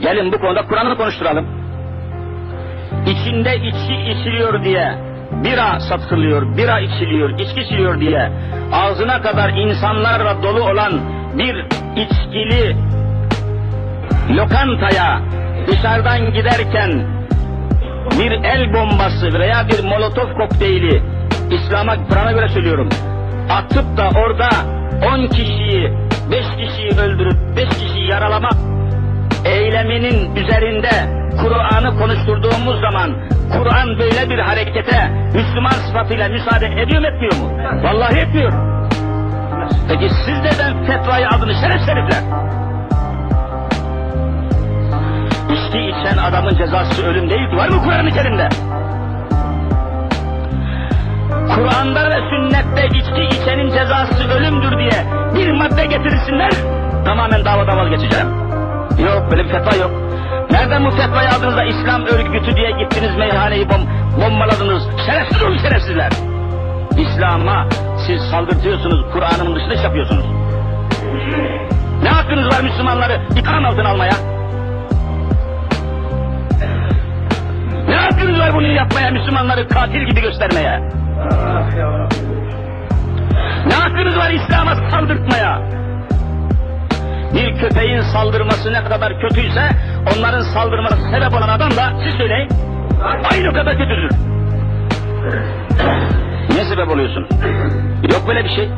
Gelin bu konuda Kur'an'ı konuşturalım. İçinde içki içiliyor diye bira satılıyor, bira içiliyor, içki içiliyor diye ağzına kadar insanlarla dolu olan bir içkili lokantaya dışarıdan giderken bir el bombası veya bir molotof kokteyli İslam'a Kur'an'a göre söylüyorum atıp da orada 10 kişiyi 5 kişiyi öldürüp 5 kişiyi yaralamak eyleminin üzerinde Kur'an'ı konuşturduğumuz zaman Kur'an böyle bir harekete Müslüman sıfatıyla müsaade ediyor mu etmiyor mu? Vallahi etmiyor. Peki siz neden fetvayı aldınız şeref şerifler? İçki içen adamın cezası ölüm değil. Var mı Kur'an-ı? Kur'an'da ve sünnette içki içenin cezası ölümdür diye bir madde getirirsinler, tamamen davadan vazgeçeceğim. Bir fetva yok. Nereden bu fetvayı aldınız da İslam örgütü diye gittiniz meyhaneyi bom bombaladınız? Şerefsiz olun şerefsizler. İslam'a siz saldırtıyorsunuz, Kur'an'ın dışında iş yapıyorsunuz. Ne hakkınız var Müslümanları ikram altına almaya? Ne hakkınız var bunu yapmaya, Müslümanları katil gibi göstermeye? Ne hakkınız var İslam'a saldırtmaya? Bir köpeğin saldırması ne kadar kötüyse onların saldırmasına sebep olan adam da siz söyleyin aynı kadar kötüdür. Niye sebep oluyorsun? Yok böyle bir şey.